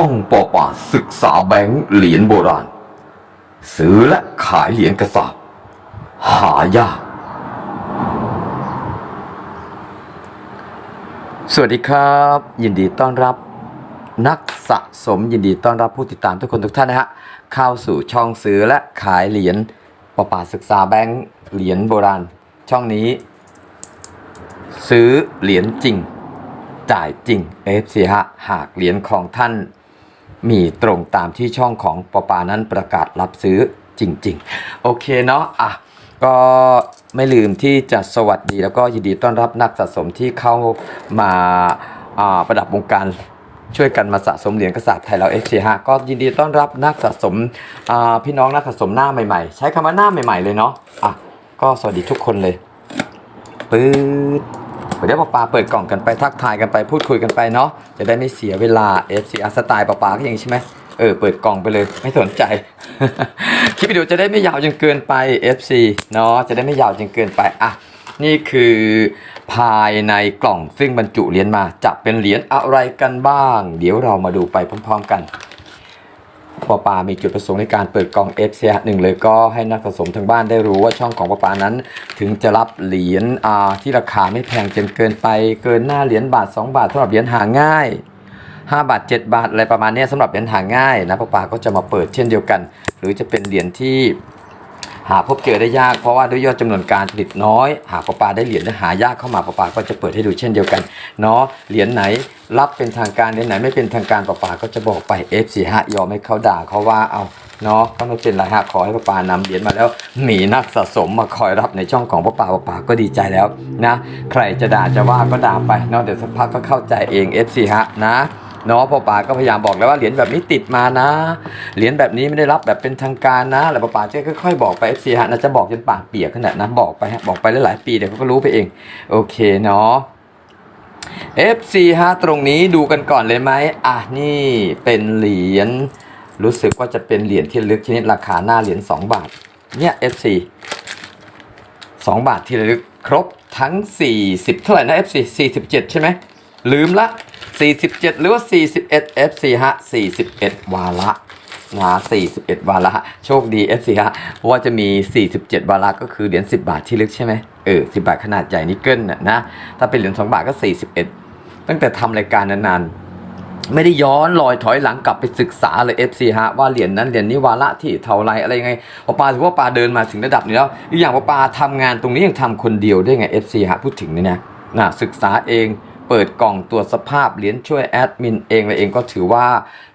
ช่องปอป่าศึกษาแบงค์เหรียญโบราณ ซื้อและขายเหรียญกระสาบหายาก สวัสดีครับ ยินดีต้อนรับ นักสะสมยินดีต้อนรับผู้ติดตามทุกคนทุกท่านนะฮะเข้าสู่ช่องซื้อและขายเหรียญปอป่าศึกษาแบงค์เหรียญโบราณ ช่องนี้ ซื้อเหรียญจริงจ่ายจริง FC ฮะหากเหรียญของท่าน มีตรงตามที่ช่องของปปานั้นประกาศรับซื้อจริง ๆ โอเคเนาะอะก็ไม่ลืมที่จะสวัสดีแล้วก็ยินดีต้อนรับนักสะสมที่เข้ามาประดับวงการช่วยกันมาสะสมเหรียญกระสาบไทยเรา FC ฮะก็ยินดีต้อนรับนักสะสมพี่น้องนักสะสมหน้าใหม่ๆ ใช้คำว่าหน้าใหม่ๆเลยเนาะอะก็สวัสดีทุกคนเลยปื๊ด เดี๋ยวป้าปาเปิดกล่องกันไปทักทายกันไปพูดคุยกันไปเนาะจะได้ไม่เสียเวลา FC อาสไตล์ป้าปาก็อย่างนี้ใช่ไหมเออเปิดกล่องไปเลยไม่สนใจ คลิปวิดีโอจะได้ไม่ยาวจนเกินไป FC เนาะจะได้ไม่ยาวจนเกินไปอะนี่คือภายในกล่องซึ่งบรรจุเหรียญมาจะเป็นเหรียญอะไรกันบ้าง เดี๋ยวเรามาดูไปพร้อม ๆ กัน ปอปามีจุดประสงค์ในการเปิดกล่อง f c หนึ่งเลยก็ให้นักสะสมทางบ้านได้รู้ว่าช่องของปอปานั้น ถึงจะรับเหรียญที่ราคาไม่แพงจนเกินไปเกินหน้าเหรียญบาท 2 บาทสำหรับเหรียญหาง่าย 5 บาท 7 บาทอะไรประมาณนี้สำหรับเหรียญหาง่ายนะปอปาก็จะมาเปิดเช่นเดียวกัน หรือจะเป็นเหรียญที่ หาพบเจอได้ยากเพราะว่าด้วยยอดจำนวนการผลิตน้อย หากปอปาได้เหรียญหายากเข้ามาปอปาก็จะเปิดให้ดูเช่นเดียวกันเนาะเหรียญไหนรับเป็นทางการเหรียญไหนไม่เป็นทางการปอปาก็จะบอกไป F45 ยอมให้เขาด่าเขาว่าเอาเนาะก็ไม่เป็นไรฮะขอให้ปอปานำเหรียญมาแล้วมีนักสะสมมาคอยรับในช่องของปอปาปอปาก็ดีใจแล้วนะ ใครจะด่าจะว่าก็ด่าไปเนาะเดี๋ยวสักพักก็เข้าใจเอง F45 นะ เนาะพ่อป๋าก็พยายามบอกแล้วว่าเหรียญแบบนี้ติดมานะ เหรียญแบบนี้ไม่ได้รับแบบเป็นทางการนะ แล้วพ่อป๋าจะค่อยๆบอกไป FC ฮะนะจะบอกจนปากเปียกขนาดนั้นบอกไปฮะบอกไปหลายๆปีเดี๋ยวเขาก็รู้ไปเอง โอเคเนาะ FC ฮะตรงนี้ดูกันก่อนเลยไหมอะนี่เป็นเหรียญรู้สึกว่าจะเป็นเหรียญที่ลึกชนิดราคาหน้าเหรียญ2บาท เนี่ย FC 2 บาทที่ลึกครบทั้ง 40 เท่าไหร่นะ FC 47 ใช่ไหมลืมละ 47 หรือว่า 41 FC ฮะ 41 วาระนะ41 วาระโชคดี FC ฮะเพราะว่าจะมี 47 วาระก็คือเหรียญ10 บาทที่ลึกใช่ไหมเออ10 บาทขนาดใหญ่นิกเกิลน่ะนะถ้าเป็นเหรียญ2บาทก็ 41 ตั้งแต่ทำรายการนานๆ ไม่ได้ย้อนลอยถอยหลังกลับไปศึกษาเลย FC ฮะว่าเหรียญนั้นเหรียญนี้วาระที่เท่าไรอะไรยังไงพอปาถือว่าปาเดินมาถึงระดับนี้แล้วอีกอย่างพอปาทำงานตรงนี้ยังทำคนเดียวได้ไง FC ฮะพูดถึงเนี่ยนะนะศึกษาเอง เปิดกล่องตรวจสภาพเหรียญช่วยแอดมินเองอะไรเองก็ถือว่า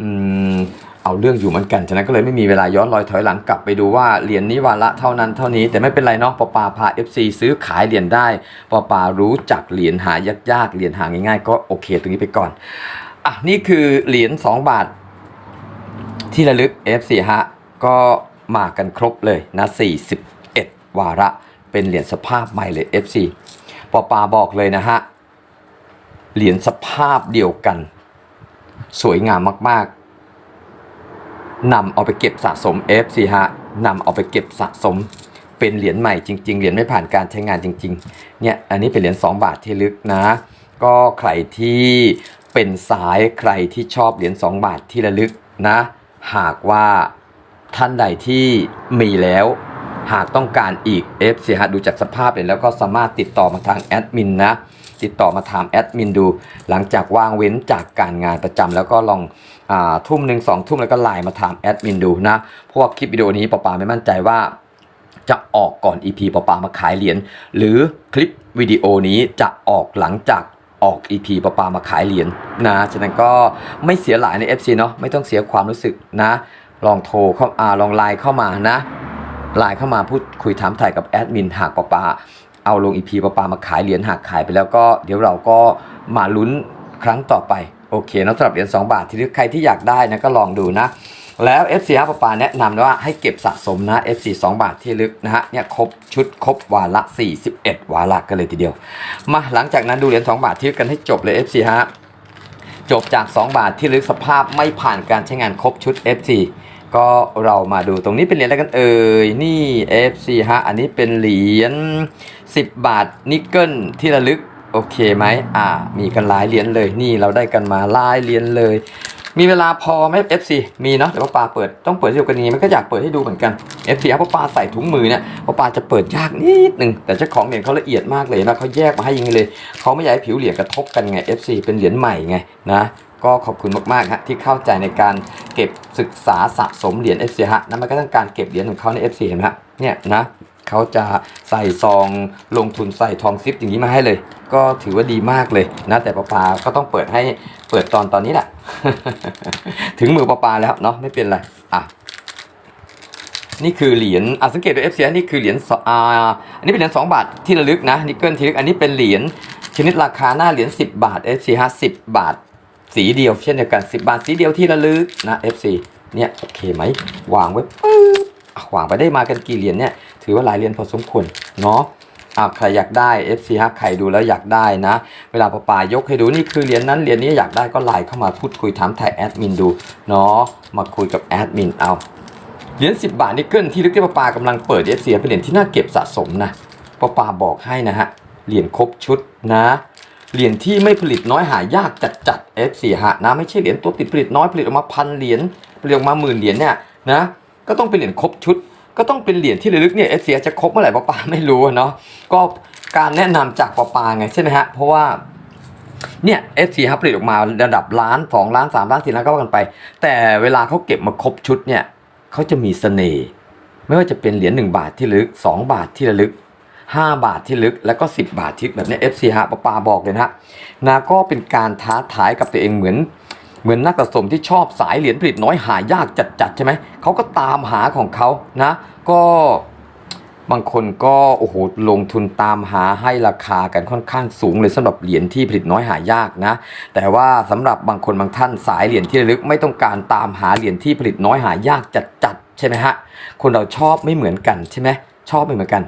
อืมเอาเรื่องอยู่เหมือนกัน ฉะนั้นก็เลยไม่มีเวลาย้อนรอยถอยหลังกลับไปดูว่าเหรียญนี้วาระเท่านั้นเท่านี้ แต่ไม่เป็นไรเนาะปอปาพา FC ซื้อขายเหรียญได้ปอปารู้จักเหรียญหายากๆเหรียญหาง่ายๆ ก็โอเคตรงนี้ไปก่อน อะนี่คือเหรียญ2บาท ที่ระลึก F4 ฮะก็มากันครบเลยนะ41 วาระ เป็นเหรียญสภาพใหม่เลย F4 ปอปาบอกเลยนะฮะ เหรียญสภาพเดียวกัน สวยงามมากๆนำเอาไปเก็บสะสม F4 ฮะนำเอาไปเก็บสะสมเป็นเหรียญใหม่จริง ๆ เหรียญไม่ผ่านการใช้งานจริงๆ เนี่ย อันนี้เป็นเหรียญ2 บาทที่ลึกนะ ก็ใครที่เป็นสายใครที่ชอบเหรียญ2 บาทที่ระลึกนะ หากว่าท่านใดที่มีแล้ว หากต้องการอีก F เสียหาดูจากสภาพเลยแล้วก็สามารถติดต่อมาทางแอดมินนะ ติดต่อมาถามแอดมินดู หลังจากว่างเว้นจากการงานประจำแล้วก็ลองอทุ่มหนึ่งสองทุ่มแล้วก็ไลน์มาถามแอดมินดูนะ เพราะว่าคลิปวิดีโอนี้ป๊อปาไม่มั่นใจว่าจะออกก่อน EP ปอปามาขายเหรียญหรือคลิปวิดีโอนี้จะออกหลังจากออก EP ปอปามาขายเหรียญนะฉะนั้นก็ไม่เสียหลายใน FC เนาะไม่ต้องเสียความรู้สึกนะ ลองโทรเข้าอ่าลองไลน์เข้ามานะ ไลน์เข้ามาพูดคุยถามถ่ายกับแอดมินหากปอปาเอาลง EP ปอปามาขายเหรียญหากขายไปแล้วก็เดี๋ยวเราก็มาลุ้นครั้งต่อไปโอเคนะสำหรับเหรียญ2บาทที่ใครที่อยากได้นะก็ลองดูนะ แล้ว FC ฮะปาปาแนะนำว่าให้เก็บสะสมนะ FC 2 บาทที่ลึกนะฮะเนี่ยครบชุดครบวาระ 41 วาระกันเลยทีเดียว มาหลังจากนั้นดูเหรียญ2บาทที่ลึกกันให้จบเลย FC ฮะจบจาก 2 บาทที่ลึกสภาพไม่ผ่านการใช้งานครบชุด FC ก็เรามาดูตรงนี้เป็นเหรียญอะไรกันเอ่ย นี่ FC ฮะ อันนี้เป็นเหรียญ10 บาทนิกเกิลที่ระลึก โอเคไหมอ่า มีกันหลายเหรียญเลย นี่เราได้กันมาหลายเหรียญเลย มีเวลาพอไหม FC มีเนาะแต่ว่าปาเปิดต้องเปิดให้ดูกันนี้มันก็อยากเปิดให้ดูเหมือนกัน FC ครับเพราะปาใส่ถุงมือเนี่ยเพราะปาจะเปิดยากนิดหนึ่งแต่เจ้าของเหรียญเขาละเอียดมากเลยนะเขาแยกมาให้ยังไงเลยเขาไม่อยากให้ผิวเหรียญกระทบกันไง FC เป็นเหรียญใหม่ไงนะ ก็ขอบคุณมากๆฮะที่เข้าใจในการเก็บศึกษาสะสมเหรียญ FC ฮะนั่นมันก็ต้องการเก็บเหรียญของเขาใน FC เห็นไหมฮะเนี่ยนะเขาจะใส่ซองลงทุนใส่ทองซิปอย่างนี้มาให้เลย ก็ถือว่าดีมากเลยนะแต่ปาปาก็ต้องเปิดให้เปิดตอนตอนนี้แหละ ถึงมือปาปาแล้วเนาะไม่เป็นไรอะนี่คือเหรียญอะสังเกตดู FC นี่คือเหรียญอ่าอันนี้เป็นเหรียญ2บาทที่ระลึกนะนิกเกิลที่ระลึกอันนี้เป็นเหรียญชนิดราคาหน้าเหรียญ10 บาท FC ฮะ10บาท สีเดียวเช่นเดียวกัน 10 บาทสีเดียวที่ระลึกนะ FC เนี่ยโอเคไหมวางไว้ปึ๊บวางไปได้มากันกี่เหรียญเนี่ยถือว่าหลายเหรียญพอสมควรเนาะอ่าใครอยากได้ FC ฮะใครดูแล้วอยากได้นะ เวลาปาปายกให้ดูนี่คือเหรียญนั้นเหรียญนี้อยากได้ก็ไลน์เข้ามาพูดคุยถามถ่ายแอดมินดูเนาะมาคุยกับแอดมินเอาเหรียญ10 บาทนิกเกิลที่ลึกที่ปาปากำลังเปิด FC เป็นเหรียญที่น่าเก็บสะสมนะปาปาบอกให้นะฮะเหรียญครบชุดนะ เหรียญที่ไม่ผลิตน้อยหายากจัดจัด F4 ฮะนะไม่ใช่เหรียญตัวติดผลิตน้อยผลิตออกมาพันเหรียญผลิตออกมาหมื่นเหรียญเนี่ยนะก็ต้องเป็นเหรียญครบชุด ก็ต้องเป็นเหรียญที่ระลึกเนี่ย F4 จะครบเมื่อไหร่ปาปาไม่รู้เนาะก็การแนะนำจากปาปาไงใช่ไหมฮะเพราะว่าเนี่ย F4 ครับผลิตออกมาระดับล้าน2ล้าน3ล้าน4ล้านก็ว่ากันไป แต่เวลาเขาเก็บมาครบชุดเนี่ยเขาจะมีเสน่ห์ไม่ว่าจะเป็นเหรียญ1บาทที่ระลึก2บาทที่ระลึก 5 บาทที่ลึกแล้วก็ 10 บาทที่แบบนี้ FC ฮะปาปาบอกเลยนะฮะนะก็เป็นการท้าทายกับตัวเองเหมือนเหมือนนักสะสมที่ชอบสายเหรียญผลิตน้อยหายากจัดๆใช่ไหมเขาก็ตามหาของเขานะก็บางคนก็โอ้โหลงทุนตามหาให้ราคากันค่อนข้างสูงเลยสำหรับเหรียญที่ผลิตน้อยหายากนะ แต่ว่าสำหรับบางคนบางท่านสายเหรียญที่ระลึกไม่ต้องการตามหาเหรียญที่ผลิตน้อยหายากจัดๆใช่ไหมฮะคนเราชอบไม่เหมือนกันใช่ไหมชอบไม่เหมือนกัน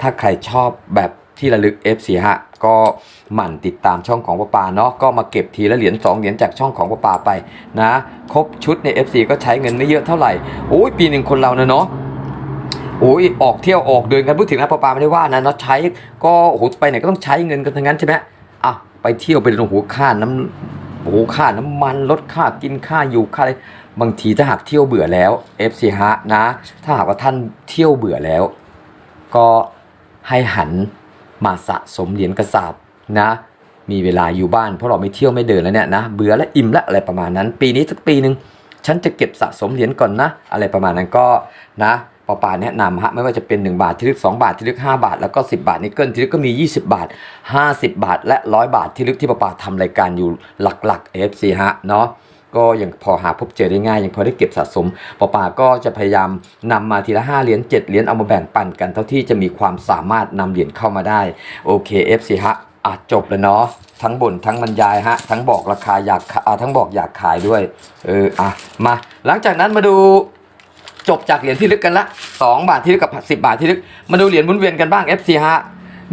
ถ้าใครชอบแบบที่ระลึก F4 ฮะก็หมั่นติดตามช่องของปาปาเนาะก็มาเก็บทีละเหรียญ2เหรียญจากช่องของปาปาไปนะครบชุดใน F4 ก็ใช้เงินไม่เยอะเท่าไหร่โอ้ยปีหนึ่งคนเรานะเนาะโอ้ยออกเที่ยวออกเดินกันพูดถึงนะปาปาไม่ได้ว่านะเนาะใช้ก็โอ้โหไปไหนก็ต้องใช้เงินกันทั้งนั้นใช่ไหมอะไปเที่ยวไปโอ้โหค่าน้ำโอ้โหค่าน้ำมันลดค่ากินค่าอยู่ค่าอะไรบางทีถ้าหากเที่ยวเบื่อแล้ว F4 ฮะนะ ถ้าหากว่าท่านเที่ยวเบื่อแล้ว ก็ ให้หันมาสะสมเหรียญกระสาบนะมีเวลาอยู่บ้านเพราะเราไม่เที่ยวไม่เดินแล้วเนี่ยนะเบื่อและอิ่มและอะไรประมาณนั้น ปีนี้สักปีหนึ่งฉันจะเก็บสะสมเหรียญก่อนนะ อะไรประมาณนั้นก็นะปอปาแนะนำฮะไม่ว่าจะเป็น 1 บาทที่ลึก 2 บาทที่ลึก 5 บาท แล้วก็ 10 บาทนิกเกิลที่ลึกก็มี 20 บาท 50 บาท และ 100 บาทที่ลึกที่ปอปาทำรายการอยู่หลักๆ AFC ฮะเนาะ ก็ยังพอหาพบเจอได้ง่ายยังพอได้เก็บสะสมปอป่าก็จะพยายามนำมาทีละ5เหรียญ7เหรียญเอามาแบ่งปันกัน เท่าที่จะมีความสามารถนำเหรียญเข้ามาได้โอเค FC ฮะอะจบแล้วเนาะทั้งบ่นทั้งบรรยายฮะทั้งบอกราคาอยากอะทั้งบอกอยากขายด้วยเอออะมาหลังจากนั้นมาดูจบจากเหรียญที่ลึกกันละ 2 บาทที่ลึกกับ 10 บาทที่ลึก มาดูเหรียญหมุนเวียนกันบ้าง FC ฮะ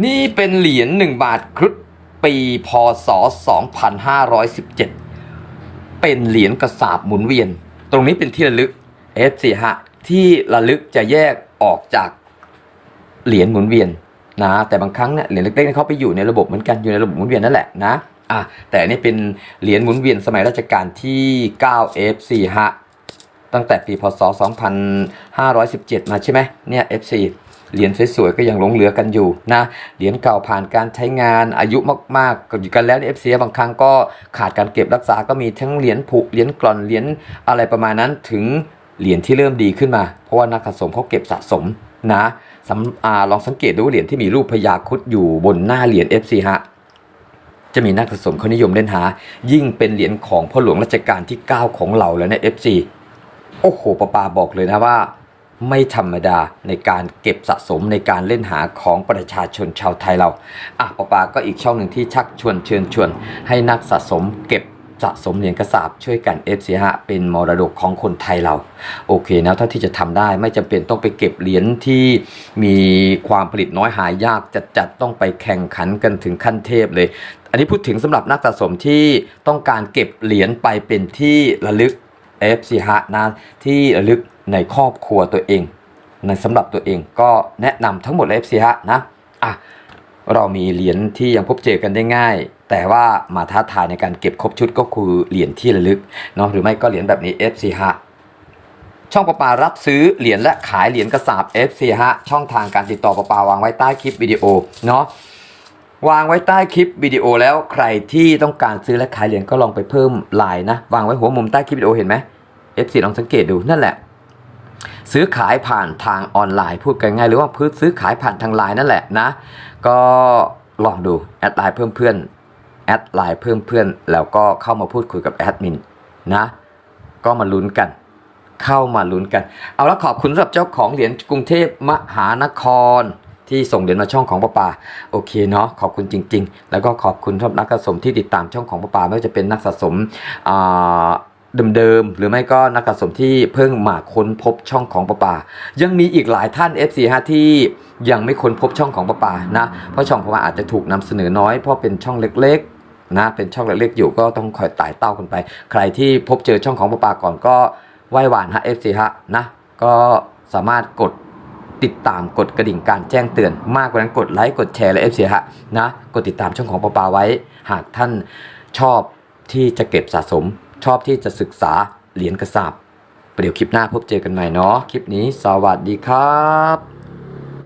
นี่เป็นเหรียญ1บาทครุฑปีพศ2517 เป็นเหรียญกระสาบหมุนเวียน ตรงนี้เป็นที่ระลึก F4 ฮะที่ระลึกจะแยกออกจากเหรียญหมุนเวียนนะแต่บางครั้งเนี่ยเหรียญเล็กๆเนี่ยเขาไปอยู่ในระบบเหมือนกันอยู่ในระบบหมุนเวียนนั่นแหละนะอะแต่อันนี้เป็นเหรียญหมุนเวียนสมัยรัชกาลที่ 9 F4 ฮะตั้งแต่ปีพศ 2517 มาใช่ไหมเนี่ย F4 เหรียญสวยๆก็ยังหลงเหลือกันอยู่นะเหรียญเก่าผ่านการใช้งานอายุมากๆก็อยู่กันแล้วใน FC บางครั้งก็ขาดการเก็บรักษาก็มีทั้งเหรียญผุเหรียญกล่อนเหรียญอะไรประมาณนั้นถึงเหรียญที่เริ่มดีขึ้นมา เพราะว่านักสะสมเขาเก็บสะสมนะสำอาลองสังเกตดูเหรียญที่มีรูปพญาครุดอยู่บนหน้าเหรียญ FC ฮะจะมีนักสะสมเขานิยมเล่นหา ยิ่งเป็นเหรียญของพ่อหลวงรัชกาลที่ 9 ของเราแล้วนะ FC โอ้โหปาปาบอกเลยนะว่า ไม่ธรรมดาในการเก็บสะสมในการเล่นหาของประชาชนชาวไทยเราอะปาปาก็อีกช่องหนึ่งที่ชักชวนเชิญชวน ให้นักสะสมเก็บสะสมเหรียญกระสาบช่วยกัน FC ฮะเป็นมรดกของคนไทยเรา โอเคนะเท่าที่จะทำได้ไม่จำเป็นต้องไปเก็บเหรียญที่มีความผลิตน้อยหายากจัดๆต้องไปแข่งขันกันถึงขั้นเทพเลย อันนี้พูดถึงสำหรับนักสะสมที่ต้องการเก็บเหรียญไปเป็นที่ระลึก FC ฮะนะที่ระลึก ในครอบครัวตัวเอง ในสำหรับตัวเองก็แนะนำทั้งหมดเลย FC ฮะนะอะเรามีเหรียญที่ยังพบเจอกันได้ง่าย แต่ว่ามาท้าทายในการเก็บครบชุดก็คือเหรียญที่ระลึกเนาะหรือไม่ก็เหรียญแบบนี้ FC5 ช่องประปารับซื้อเหรียญและขายเหรียญกระสาบ FC ฮะช่องทางการติดต่อประปาวางไว้ใต้คลิปวิดีโอเนาะวางไว้ใต้คลิปวิดีโอแล้วใครที่ต้องการซื้อและขายเหรียญก็ลองไปเพิ่มลายนะ วางไว้หัวมุมใต้คลิปวิดีโอเห็นไหม FC ลองสังเกตดูนั่นแหละ ซื้อขายผ่านทางออนไลน์พูดกันง่ายหรือว่าพื้นซื้อขายผ่านทางไลน์นั่นแหละนะ ก็ลองดูแอดไลน์เพิ่มเพื่อนแอดไลน์เพิ่มเพื่อนแล้วก็เข้ามาพูดคุยกับแอดมินนะ ก็มาลุ้นกัน เข้ามาลุ้นกัน เอาละขอบคุณสำหรับเจ้าของเหรียญกรุงเทพมหานครที่ส่งเหรียญมาช่องของป้าปาโอเคเนาะขอบคุณจริง ๆ แล้วก็ขอบคุณสำหรับนักสะสมที่ติดตามช่องของป้าปาไม่ว่าจะเป็นนักสะสมอ่า เดิมๆ หรือไม่ก็นักสะสมที่เพิ่งมาค้นพบช่องของป้าปา ยังมีอีกหลายท่าน FC ฮะที่ยังไม่ค้นพบช่องของป้าปานะ เพราะช่องของป้าอาจจะถูกนำเสนอน้อยเพราะเป็นช่องเล็กๆนะเป็นช่องเล็กๆอยู่ก็ต้องคอยไต่เต้ากันไป ใครที่พบเจอช่องของป้าปาก่อนก็ไหว้หวานฮะ FC ฮะนะก็สามารถกดติดตามกดกระดิ่งการแจ้งเตือน มากกว่านั้นกดไลค์กดแชร์และ FC ฮะนะกดติดตามช่องของปาปาไว้ หากท่านชอบที่จะเก็บสะสม ชอบที่จะศึกษาเหรียญกระสาบเดี๋ยวคลิปหน้าพบเจอกันใหม่เนาะคลิปนี้สวัสดีครับ